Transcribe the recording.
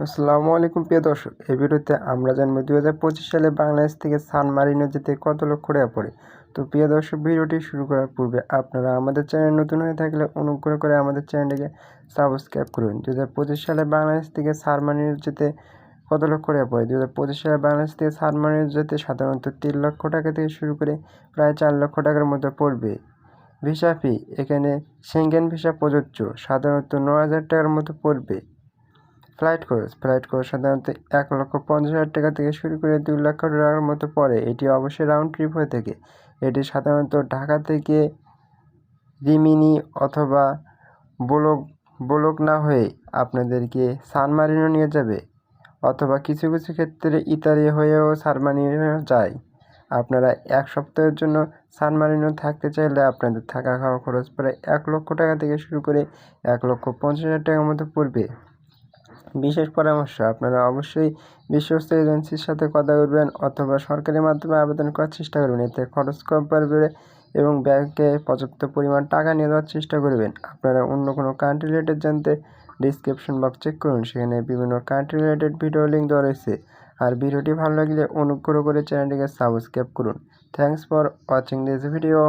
আসসালামু আলাইকুম, প্রিয় দর্শক। এই ভিডিওতে আমরা জানব দু হাজার পঁচিশ সালে বাংলাদেশ থেকে সান মারিনো যেতে কত লক্ষ টাকা পড়ে। তো প্রিয় দর্শক, ভিডিওটি শুরু করার পূর্বে আপনারা আমাদের চ্যানেল নতুন হয়ে থাকলে অনুগ্রহ করে আমাদের চ্যানেলটিকে সাবস্ক্রাইব করুন। দু হাজার পঁচিশ সালে বাংলাদেশ থেকে সান মারিনো যেতে কত লক্ষ টাকা পড়ে? দু হাজার পঁচিশ সালে বাংলাদেশ থেকে সান মারিনো যেতে সাধারণত তিন লক্ষ টাকা থেকে শুরু করে প্রায় চার লক্ষ টাকার মতো পড়বে। ভিসা ফি, এখানে সেঙ্গেন ভিসা প্রযোজ্য, সাধারণত ন হাজার টাকার মতো পড়বে। ফ্লাইট খরচ ফ্লাইট খরচ সাধারণত এক লক্ষ পঞ্চাশ হাজার টাকা থেকে শুরু করে দুই লক্ষ টাকার মতো পড়ে। এটি অবশ্যই রাউন্ড ট্রিপ হয়ে থাকে। এটি সাধারণত ঢাকা থেকে রিমিনি অথবা বোলক বোলক না হয়ে আপনাদেরকে সান মারিনো নিয়ে যাবে, অথবা কিছু কিছু ক্ষেত্রে ইতালি হয়েও সান মারিনো যায়। আপনারা এক সপ্তাহের জন্য সান মারিনো থাকতে চাইলে আপনাদের থাকা খাওয়া খরচ প্রায় এক লক্ষ টাকা থেকে শুরু করে এক লক্ষ পঞ্চাশ হাজার টাকার মতো পড়বে। বিশেষ পরামর্শ, আপনারা অবশ্যই বিশ্বস্ত এজেন্সির সাথে কথা বলবেন অথবা সরকারি মাধ্যমে আবেদন করার চেষ্টা করবেন। এতে খরচ কম পড়বে এবং ব্যাংকে পর্যাপ্ত পরিমাণ টাকা নিয়ে যাওয়ার চেষ্টা করবেন। আপনারা অন্য কোনো কান্ট্রি রিলেটেড জানতে ডিসক্রিপশন বক্স চেক করুন, সেখানে বিভিন্ন কান্ট্রি রিলেটেড ভিডিও লিঙ্ক দেওয়া রয়েছে। আর ভিডিওটি ভালো লাগলে অনুগ্রহ করে চ্যানেলটিকে সাবস্ক্রাইব করুন। Thanks for watching this video